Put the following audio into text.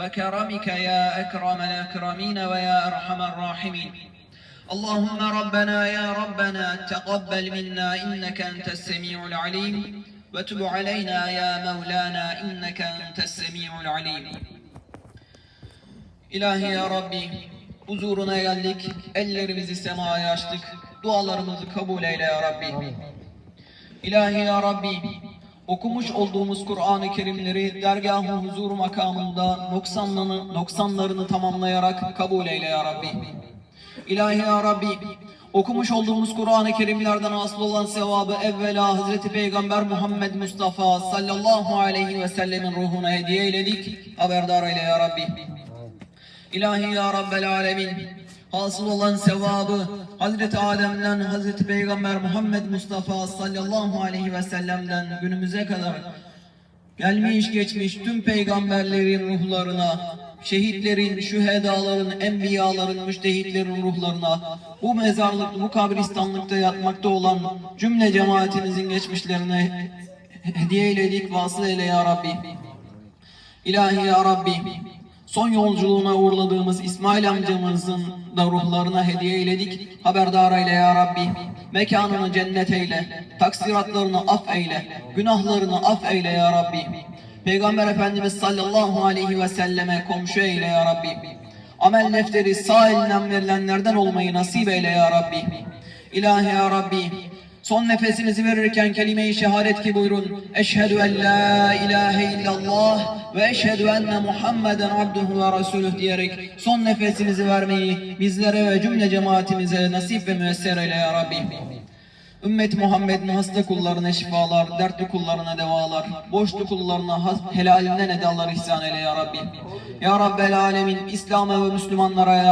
وكرمك يا أكرم الأكرمين ويا أرحم الراحمين اللهم ربنا يا ربنا تقبل منا إنك أنت السميع العليم وتب علينا يا مولانا إنك أنت السميع العليم İlahi ya Rabbi huzuruna geldik, ellerimizi semaya açtık, dualarımızı kabul eyle ya Rabbi. İlahi ya Rabbi okumuş olduğumuz Kur'an-ı Kerimleri dergah-ı huzur makamında noksanlarını, noksanlarını tamamlayarak kabul eyle ya Rabbi. İlahi ya Rabbi okumuş olduğumuz Kur'an-ı Kerimlerden asıl olan sevabı evvela Hazreti Peygamber Muhammed Mustafa sallallahu aleyhi ve sellemin ruhuna hediye eyledik. Haberdar eyle ya Rabbi. İlahi ya Rabbel Alemin hasıl olan sevabı Hazreti Adem'den Hazreti Peygamber Muhammed Mustafa sallallahu aleyhi ve sellem'den günümüze kadar gelmiş geçmiş tüm peygamberlerin ruhlarına, şehitlerin, şühedaların, enbiyaların, müştehitlerin ruhlarına, bu mezarlık, bu kabristanlıkta yatmakta olan cümle cemaatimizin geçmişlerine hediye eyledik, vasıl eyle ya Rabbi. İlahi ya Rabbi, son yolculuğuna uğurladığımız İsmail amcamızın da ruhlarına hediye eyledik. Haberdar eyle ya Rabbi. Mekanını cennet eyle, taksiratlarını af eyle, günahlarını af eyle ya Rabbi. Peygamber Efendimiz sallallahu aleyhi ve selleme komşu eyle ya Rabbi. Amel defteri sağ elinden verilenlerden olmayı nasip eyle ya Rabbi. İlahi ya Rabbi, Son nefesinizi verirken kelime-i şehadet ki buyurun. Eşhedü en la ilahe illallah ve eşhedü enne Muhammeden abduhu ve resulüh diyerek son nefesinizi vermeyi bizlere ve cümle cemaatimize nasip ve müesser eyle ya Rabbi. Ümmet Muhammed'in hasta kullarına şifalar, dertli kullarına devalar, boşlu kullarına helalinden edalar ihsan eyle ya Rabbi. Ya Rabbel Alemin, İslam'a ve Müslümanlara yardım